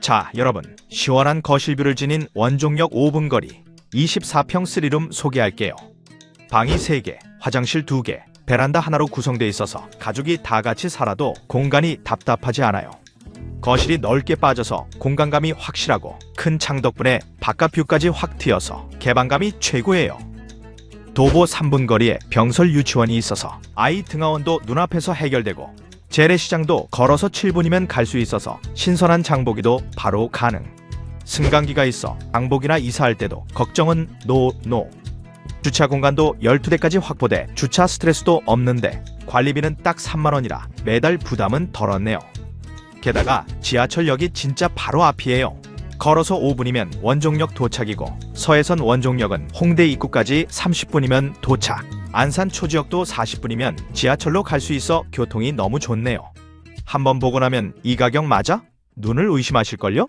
자, 여러분. 시원한 거실뷰를 지닌 원종역 5분 거리 24평 3룸 소개할게요. 방이 3개, 화장실 2개, 베란다 하나로 구성되어 있어서 가족이 다 같이 살아도 공간이 답답하지 않아요. 거실이 넓게 빠져서 공간감이 확실하고 큰 창 덕분에 바깥 뷰까지 확 트여서 개방감이 최고예요. 도보 3분 거리에 병설 유치원이 있어서 아이 등하원도 눈앞에서 해결되고 재래시장도 걸어서 7분이면 갈 수 있어서 신선한 장보기도 바로 가능. 승강기가 있어 장보기나 이사할 때도 걱정은 노 노. 주차 공간도 12대까지 확보돼 주차 스트레스도 없는데 관리비는 딱 3만 원이라 매달 부담은 덜었네요. 게다가 지하철역이 진짜 바로 앞이에요. 걸어서 5분이면 원종역 도착이고 서해선 원종역은 홍대 입구까지 30분이면 도착. 안산 초지역도 40분이면 지하철로 갈 수 있어 교통이 너무 좋네요. 한번 보고 나면 이 가격 맞아? 눈을 의심하실걸요?